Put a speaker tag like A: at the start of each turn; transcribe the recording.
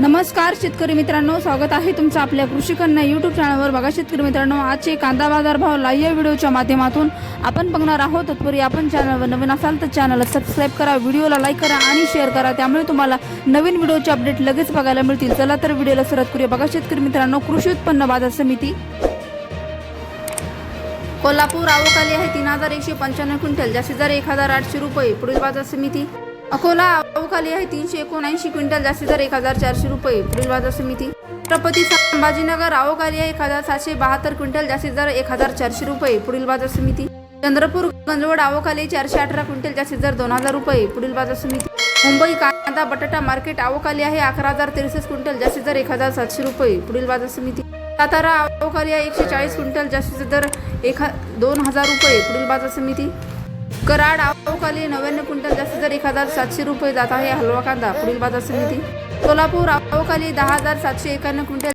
A: नमस्कार शेतकरी मित्रांनो. स्वागत आहे तुमचं आपल्या कृषी कन्या युट्यूब चॅनलवर बघा शेतकरी मित्रांनो आजचे कांदा बाजार भाव लाईव्ह व्हिडिओच्या माध्यमातून आपण बघणार आहोत. तत्पूर्वी आपण चॅनलवर नवीन असाल तर चॅनलला सबस्क्राईब करा व्हिडिओला लाईक करा आणि शेअर करा. त्यामुळे तुम्हाला नवीन व्हिडिओचे अपडेट लगेच बघायला मिळतील. चला तर व्हिडिओला सुरुवात करूया. बघा शेतकरी मित्रांनो कृषी उत्पन्न बाजार समिती. कोल्हापूर आवकाली आहे तीन हजार एकशे पंच्याण्णव क्विंटल. जास्तीत दर एक हजार आठशे रुपये. पुढील बाजार समिती. अकोला आवकाली आहे तीनशे एकोणऐंशी क्विंटल जास्तीत दर एक हजार चारशे रुपये. पुढील बाजार समिती. छत्रपती संभाजीनगर आवकाली आहे एक हजार सातशे बहात्तर क्विंटल जास्तीत दर एक हजार चारशे रुपये. पुढील बाजार समिती. चंद्रपूर गंजवड आवकाली चारशे अठरा क्विंटल जास्तीत दर दोन हजार रुपये. पुढील बाजार समिती. मुंबई कांदा बटाटा मार्केट आवकाली आहे अकरा हजार त्रेसष्ट क्विंटल जास्तीत दर एक हजार सातशे रुपये. पुढील बाजार समिती. सातारा आवकाली आहे एकशे चाळीस क्विंटल जास्तीत दर एक दोन हजार रुपये. पुढील बाजार समिती. कराड आवकाली नव्याण्णव क्विंटल जास्त दर एक हजार सातशे रुपये जात आहे. हलवा कांदा पुढील बाजार समिती. सोलापूर आवकाली दहा हजार सातशे एक्याण्णव क्विंटल